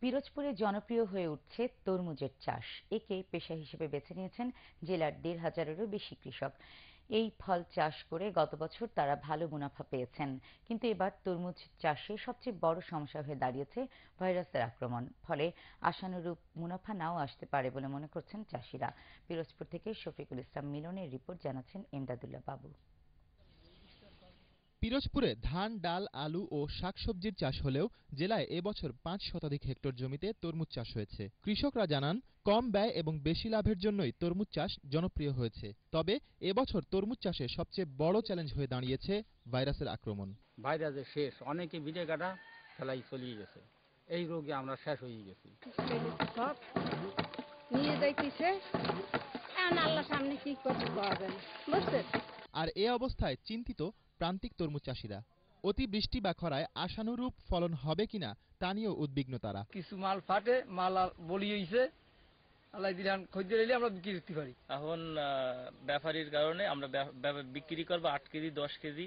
পিরোজপুরে জনপ্রিয় হয়ে উঠছে তরমুজের চাষ। একে পেশা হিসেবে বেছে নিয়েছেন জেলার দেড় হাজারেরও বেশি কৃষক। এই ফল চাষ করে গত বছর তারা ভালো মুনাফা পেয়েছেন। কিন্তু এবার তরমুজ চাষে সবচেয়ে বড় সমস্যা হয়ে দাঁড়িয়েছে ভাইরাসের আক্রমণ। ফলে আশানুরূপ মুনাফা নাও আসতে পারে বলে মনে করছেন চাষিরা। পিরোজপুর থেকে শফিকুল ইসলাম মিলনের রিপোর্ট জানাচ্ছেন এমদাদুল্লাহ বাবু। পিরোজপুরে ধান ডাল আলু ও শাকসবজির চাষ হলেও জেলায় এবছর পাঁচ শতাধিক হেক্টর জমিতে তরমুজ চাষ হয়েছে। কৃষকরা জানান কম ব্যয় এবং বেশি লাভের জন্যই তরমুজ চাষ জনপ্রিয় হয়েছে। তবে এবছর তরমুজ চাষে সবচেয়ে বড় চ্যালেঞ্জ হয়ে দাঁড়িয়েছে ভাইরাসের আক্রমণ। ভাইরাসের শেষ অনেকে বিটে কাটা ফেলাই চলিয়ে গেছে। এই রোগে আমরা শেষ হয়ে গেছি। সব নিয়ে যাইতেছে। এখন আল্লাহ সামনে কি করতে পারবেন? বুঝছেন? আর এ অবস্থায় চিন্তিত প্রান্তিক তরমুজ চাষিরা। অতি বৃষ্টি বা খরায় আশানুরূপ ফলন হবে কিনা তা নিয়েও উদ্বিগ্ন তারা। কিছু মাল ফাটে মাল আর বলি হইছে। আল্লাহ দিলাম খদ্দের এলে আমরা বিক্রি করতে পারি। এখন ব্যাপারীর কারণে আমরা বিক্রি করব আট কেজি দশ কেজি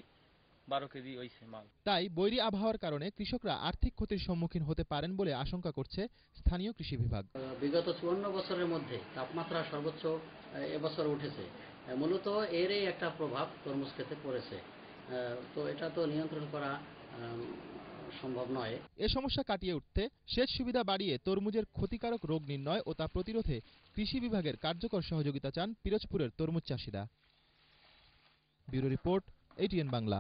বারো কেজি হয়েছে মাল। তাই বৈরী আবহাওয়ার কারণে কৃষকরা আর্থিক ক্ষতির সম্মুখীন হতে পারেন বলে আশঙ্কা করছে স্থানীয় কৃষি বিভাগ। বিগত চুয়ান্ন বছরের মধ্যে তাপমাত্রা সর্বোচ্চ এবছর উঠেছে। মূলত এরই একটা প্রভাব তরমুজ খেতে পড়েছে তো এটা তো নিয়ন্ত্রণ করা সম্ভব নয়। এ সমস্যা কাটিয়ে উঠতে সেচ সুবিধা বাড়িয়ে তরমুজের ক্ষতিকারক রোগ নির্ণয় ও তা প্রতিরোধে কৃষি বিভাগের কার্যকর সহযোগিতা চান পিরোজপুরের তরমুজ চাষিরা। Bureau report ATN Bangla